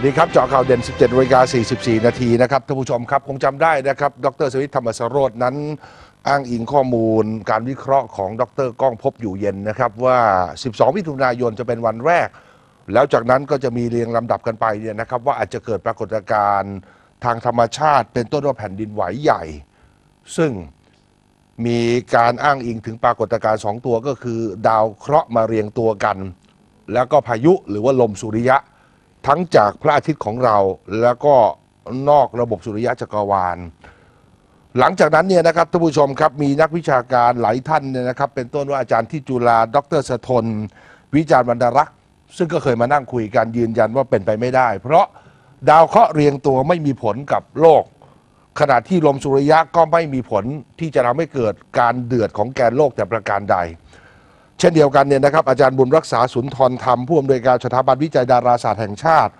วัสดีครับเจาะข่าวเด่น 17นาฬิกา44 นาทีนะครับท่านผู้ชมครับ คงจำได้นะครับ ดรสวิทย์ธรรมสโรจน์นั้น อ้างอิงข้อมูล การวิเคราะห์ของดรก้องพบอยู่เย็นนะครับ ว่า 12 มิถุนายนจะเป็นวันแรก แล้วจากนั้นก็จะมีเรียงลำดับกันไปเนี่ยนะครับ ว่าอาจจะเกิดปรากฏการณ์ทางธรรมชาติ เป็นต้นว่าแผ่นดินไหวใหญ่ ซึ่งมีการอ้างอิงถึงปรากฏการณ์สองตัวก็คือ ดาวเคราะห์มาเรียงตัวกัน แล้วก็พายุหรือว่าลมสุริยะ ทั้งจากพระอาทิตย์ของเราแล้วก็นอกระบบสุริยะจักรวาล หลังจากนั้นเนี่ยนะครับท่านผู้ชมครับมีนักวิชาการหลายท่านเนี่ยนะครับ เป็นต้นว่าอาจารย์ที่จุฬาดรสทน วิจารณ์วรรณรักษ์ ซึ่งก็เคยมานั่งคุยกันยืนยันว่าเป็นไปไม่ได้ เพราะดาวเคราะห์เรียงตัวไม่มีผลกับโลก ขณะที่ลมสุริยะก็ไม่มีผลที่จะทำให้เกิดการเดือดของแกนโลกแต่ประการใด เช่นเดียวกันเนี่ยนะครับอาจารย์บุญรักษาสุนทรธรรมผู้อำนวยการสถาบันวิจัยดาราศาสตร์แห่งชาติ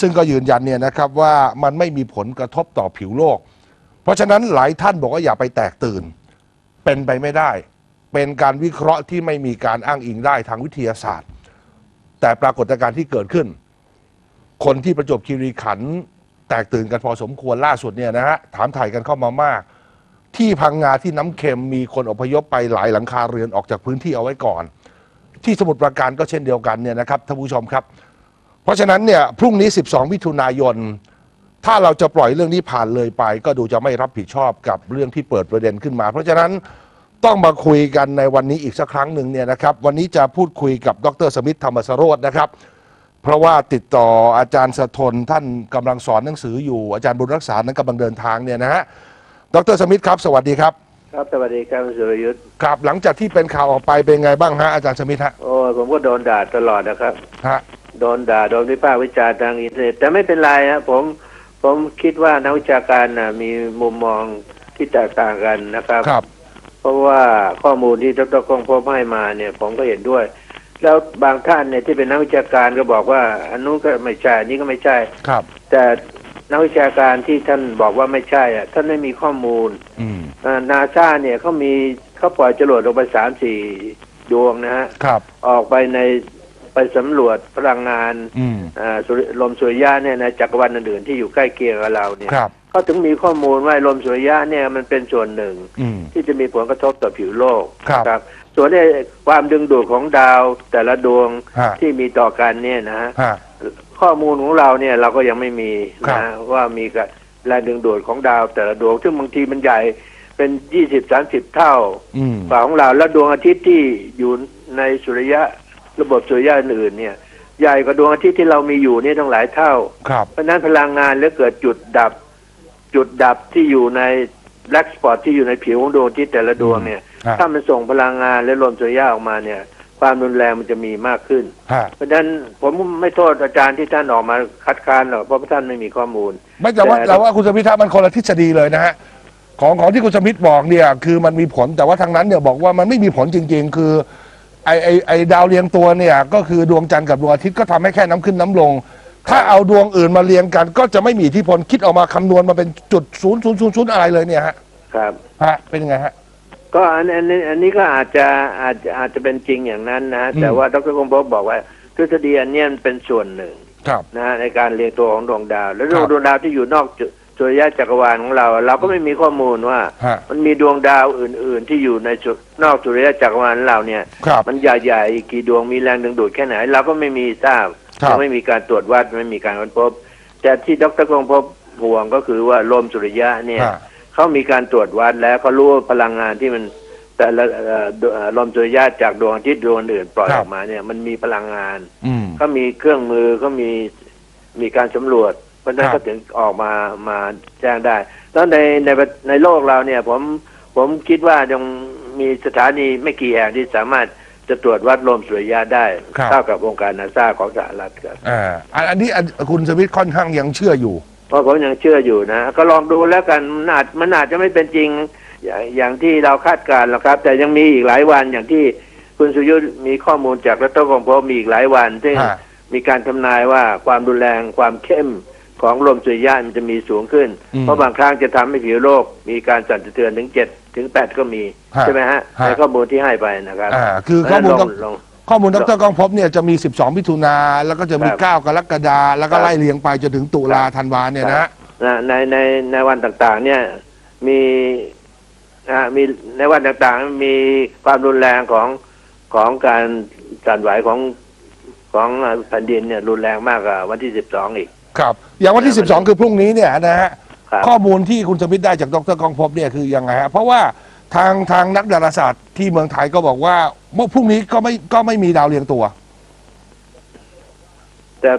ซึ่งก็ยืนยันเนี่ยนะครับว่ามันไม่มีผลกระทบต่อผิวโลก เพราะฉะนั้นหลายท่านบอกว่าอย่าไปแตกตื่น เป็นไปไม่ได้ เป็นการวิเคราะห์ที่ไม่มีการอ้างอิงได้ทางวิทยาศาสตร์ แต่ปรากฏการณ์ที่เกิดขึ้น คนที่ประจวบคีรีขันธ์แตกตื่นกันพอสมควรล่าสุดเนี่ยนะฮะถามถ่ายกันเข้ามามาก ที่พังงาที่น้ำเค็มมีคนอพยพไปหลายหลังคาเรือนออกจากพื้นที่เอาไว้ก่อน ที่สมุทรปราการก็เช่นเดียวกันเนี่ยนะครับท่านผู้ชมครับ เพราะฉะนั้นเนี่ยพรุ่งนี้ 12 มิถุนายน ถ้าเราจะปล่อยเรื่องนี้ผ่านเลยไป ก็ดูจะไม่รับผิดชอบกับเรื่องที่เปิดประเด็นขึ้นมา เพราะฉะนั้นต้องมาคุยกันในวันนี้อีกสักครั้งหนึ่งเนี่ยนะครับ วันนี้จะพูดคุยกับดรสมิทธธรรมสโรจน์นะครับ เพราะว่าติดต่ออาจารย์สะทนท่านกำลังสอนหนังสืออยู่อาจารย์บุญรักษานั้นกำลังเดินทางเนี่ยนะฮะ ดรสมิทครับ สวัสดีครับ ครับสวัสดีครับคุณสุรยุทธ์ครับหลังจากที่เป็นข่าวออกไปเป็นไงบ้างฮะอาจารย์สมิทฮะโอ้ยผมก็โดนด่าตลอดนะครับ ฮะโดนด่าโดนวิพากษ์วิจารณ์ทางอินเทอร์เน็ตแต่ไม่เป็นไรฮะผมผมคิดว่านักวิชาการนะมีมุมมองที่แตกต่างกันนะครับ ครับ เพราะว่าข้อมูลที่ดรกองพบให้มาเนี่ย ผมก็เห็นด้วย แล้วบางท่านเนี่ยที่เป็นนักวิชาการก็บอกว่า อันนู้นก็ไม่ใช่อันนี้ก็ไม่ใช่ ครับ แต่ นักวิชาการที่ท่านบอกว่าไม่ใช่อะท่านไม่มีข้อมูลอืมนาซาเนี่ยเขามีเขาปล่อยจรวดลงไปสามสี่ดวงนะฮะครับออกไปในไปสำรวจพลังงานอืมอ่าสุริลมสุริยะเนี่ยในจักรวาลอื่นๆที่อยู่ใกล้เคียงกับเราเนี่ยครับเขาถึงมีข้อมูลว่าลมสุริยะเนี่ยมันเป็นส่วนหนึ่งอืมที่จะมีผลกระทบต่อผิวโลกครับนะส่วนในความดึงดูดของดาวแต่ละดวงฮะที่มีต่อกันเนี่ยนะฮะฮะ ข้อมูลของเราเนี่ยเราก็ยังไม่มีครับนะว่ามีกับแรงดึงดูดของดาวแต่ละดวง ซึ่งบางทีมันใหญ่เป็นยี่สิบสามสิบเท่าอืมกว่าของเราแล้วดวงอาทิตย์ที่อยู่ในสุริยะระบบสุริยะอื่นๆเนี่ย ใหญ่กว่าดวงอาทิตย์ที่เรามีอยู่นี่ตั้งหลายเท่าครับเพราะฉะนั้นพลังงานแล้วเกิดจุดดับ จุดดับที่อยู่ในแบล็กสปอตที่อยู่ในผิวของดวงอาทิตย์แต่ละดวงเนี่ยฮะถ้ามันส่งพลังงานและลมสุริยะออกมาเนี่ย ความรุนแรงมันจะมีมากขึ้น ฮะ เพราะฉะนั้นผมไม่โทษอาจารย์ที่ท่านออกมาคัดค้านหรอกเพราะท่านไม่มีข้อมูล ไม่แต่ว่าแต่แต่ว่าคุณสมิทธมันคนละทฤษฎีเลยนะฮะของของที่คุณสมิทธบอกเนี่ยคือมันมีผลแต่ว่าทางนั้นเนี่ยบอกว่ามันไม่มีผลจริง ๆ คือไอไอไอดาวเรียงตัวเนี่ยก็คือดวงจันทร์กับดวงอาทิตย์ก็ทำให้แค่น้ำขึ้นน้ำลง ถ้าเอาดวงอื่นมาเรียงกัน ก็จะไม่มีอิทธิพลคิดออกมาคำนวณมาเป็นจุดศูนย์ศูนย์ศูนย์ศูนย์อะไรเลยเนี่ยฮะครับ ฮะเป็นยังไงฮะ ก็อันอันนี้อันนี้ก็อาจจะอาจจะอาจจะเป็นจริงอย่างนั้นนะอืมแต่ว่าดรคงพบบอกว่าทฤษฎีอันเนี้ยมันเป็นส่วนหนึ่งครับนะในการเรียงตัวของดวงดาว แล้วครับดวงดาวที่อยู่นอกจุสุริยะจักรวาลของเรา เราก็ไม่มีข้อมูลว่าฮะมันมีดวงดาวอื่น ๆ ที่อยู่ในสุนอกสุริยะจักรวาลเราเนี่ยครับมันใหญ่ๆอีกกี่ดวงมีแรงดึงดูดแค่ไหน เราก็ไม่มีทราบครับยังไม่มีการตรวจวัดไม่มีการค้นพบ แต่ที่ดรคงพบห่วงก็คือว่าลมสุริยะเนี่ยฮะ เขามีการตรวจวัดแล้วเขารู้ว่าพลังงานที่มันแต่ละเอ่อดวเอ่อลมสุริยะจากดวงอาทิตย์ดวงอื่นปล่อยครัอบอกมาเนี่ย มันมีพลังงานอืมเขามีเครื่องมือเขามีมีการสำรวจ เพราะฉะนั้นครัก็บถึงออกมามาแจ้งได้ แล้วในในในโลกเราเนี่ย ผมผมคิดว่ายังมีสถานีไม่กี่แห่งที่สามารถจะตรวจวัดลมสุริยะได้ครับเท่ากับองค์การนาซาของสหรัฐครับอ่าอันอันนี้อันคุณสมิทธค่อนข้างยังเชื่ออยู่ เพราะผมยังเชื่ออยู่นะ ก็ลองดูแล้วกันมันอาจมันอาจจะไม่เป็นจริงอย่างอย่างที่เราคาดการณ์หรอกครับ แต่ยังมีอีกหลายวันอย่างที่คุณสุยุทธมีข้อมูลจากรัฐกองพบมีอีกหลายวันซึ่งฮะมีการทำนายว่าความรุนแรงความเข้มของลมสุริยะมันจะมีสูงขึ้นอืมเพราะบางครั้งจะทำให้ผิวโลก มีการสั่นสะเทือนถึงเจ็ดถึงแปดก็มีฮะใช่ไหมฮะฮะในข้อมูลที่ให้ไปนะครับอ่าคือข้อมูลลต้อองงลอง ข้อมูลดรกองพบเนี่ยจะมี 12มิถุนาแล้วก็จะมีครับ9กรกฎาแล้วก็ครับไล่เลียงไปจนถึงตุลาธันวาเนี่ยนะฮะนะในในในวันต่างๆ เนี่ยมีอ่ามีในวันต่างๆ มีความรุนแรงของของการสั่นไหวของของแผ่นดินเนี่ยรุนแรงมากกว่าวันที่สิบสองอีก ครับ อย่างวันที่ 12 คือพรุ่งนี้เนี่ยนะฮะครับข้อมูลที่คุณสมิทธิ์ได้จากดรกองพบเนี่ยคือยังไงฮะเพราะว่า ทางทางนักดาราศาสตร์ที่เมืองไทยก็บอกว่าเมื่อพรุ่งนี้ก็ไม่ก็ไม่มีดาวเรียงตัว แต่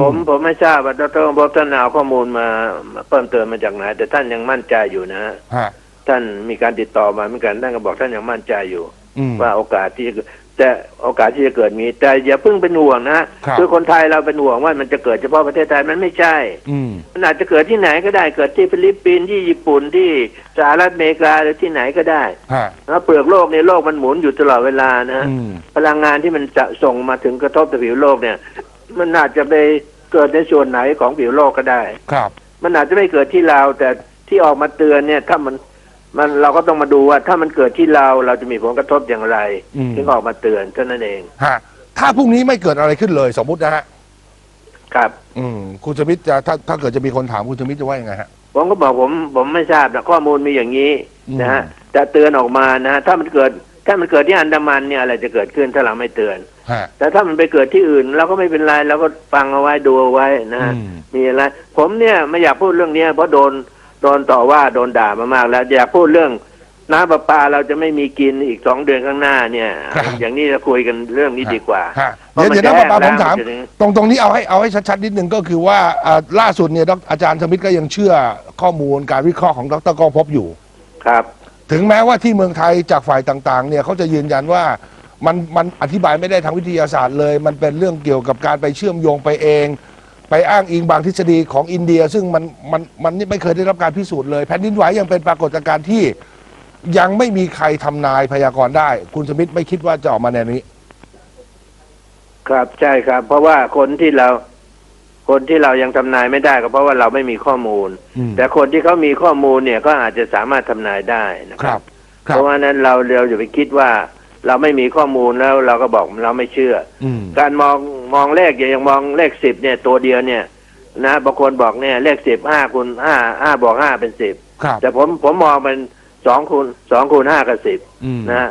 ผมอืม ผมไม่ทราบว่าดรบท่านเอาข้อมูลมามาเพิ่มเติมมาจากไหน แต่ท่านยังมั่นใจอยู่นะฮะฮะท่านมีการติดต่อมาเหมือนกันท่านก็บอกท่านยังมั่นใจอยู่ อืมว่าโอกาสที่จะเกิด แต่โอกาสที่จะเกิดมี แต่อย่าเพิ่งเป็นห่วงนะครับอคนไทยเราเป็นห่วงว่ามันจะเกิดเฉพาะประเทศไทยมันไม่ใช่อืมมันอาจจะเกิดที่ไหนก็ได้เกิดที่ฟิลิปปินส์ที่ญี่ปุ่นที่สหรัฐอเมริกาหรือที่ไหนก็ได้ฮะแล้วเปลือกโลกในยโลกมันหมุนอยู่ตลอดเวลานะอืม พลังงานที่มันจะส่งมาถึงกระทบต่อผิวโลกเนี่ย มันอาจจะไปเกิดในส่วนไหนของผิวโลกก็ได้ ครับ มันอาจจะไม่เกิดที่เราแต่ที่ออกมาเตือนเนี่ย ถ้ามัน มันเราก็ต้องมาดูว่าถ้ามันเกิดที่เราเราจะมีผลกระทบอย่างไรอืม ถึงออกมาเตือนเท่านั้นเองฮะถ้าพรุ่งนี้ไม่เกิดอะไรขึ้นเลยสมมุตินะฮะครับ อืมคุณสมิทธิ์จะถ้าถ้าเกิดจะมีคนถามคุณสมิทธิ์จะว่ายังไงฮะ ผมก็บอกผมผมไม่ทราบนะข้อมูลมีอย่างนี้อืมนะฮะแต่เตือนออกมานะฮะถ้ามันเกิดถ้ามันเกิดที่อันดามันเนี่ยอะไรจะเกิดขึ้นถ้าเราไม่เตือน ฮะ แต่ถ้ามันไปเกิดที่อื่นเราก็ไม่เป็นไรเราก็ฟังเอาไว้ดูเอาไว้นะฮะอืม มีอะไร ผมเนี่ยไม่อยากพูดเรื่องเนี้ยเพราะโดน โดนต่อว่าโดนด่ามามากแล้ว อยากพูดเรื่องน้ำประปาเราจะไม่มีกินอีกสองเดือนข้างหน้าเนี่ย ครับ อย่างนี้จะคุยกันเรื่องนี้ดีกว่าฮะเพราะเดี๋ยวมันเดี๋ยวนะแก้ป้าผมแล้วถามมันจะถึงตรงตรงนี้เอาให้เอาให้ชัดๆนิดนึงก็คือว่าอ่าล่าสุดเนี่ยดรอาจารย์สมิทธิ์ก็ยังเชื่อข้อมูลการวิเคราะห์ของดรกองพบอยู่ ครับ ถึงแม้ว่าที่เมืองไทยจากฝ่ายต่างๆ เนี่ยเขาจะยืนยันว่ามันมันอธิบายไม่ได้ทางวิทยาศาสตร์เลย มันเป็นเรื่องเกี่ยวกับการไปเชื่อมโยงไปเอง ไปอ้างอิงบางทฤษฎีของอินเดีย ซึ่งมันมันมันนี่ไม่เคยได้รับการพิสูจน์เลย แผ่นดินไหวยังเป็นปรากฏการณ์ที่ยังไม่มีใครทำนายพยากรณ์ได้ คุณสมิธไม่คิดว่าจะออกมาแนวนี้ ครับใช่ครับ เพราะว่าคนที่เรา คนที่เรายังทำนายไม่ได้ก็เพราะว่าเราไม่มีข้อมูลอืมแต่คนที่เขามีข้อมูลเนี่ยก็อาจจะสามารถทำนายได้นะคครัรับบครัเพบราะว่านั้นเราเราอย่าไปคิดว่าเราไม่มีข้อมูลแล้วเราก็บอกเราไม่เชื่ออืมการมอง มองเลขอย่างมองเลขสิบเนี่ย ตัวเดียวเนี่ย นะบางคนบอกเนี่ยเลขสิบห้าคูณห้าห้าบอกห้าเป็นสิบครับ แต่ผมผมมองเป็นสองคูณสองคูณห้ากับสิบอืมนะฮะ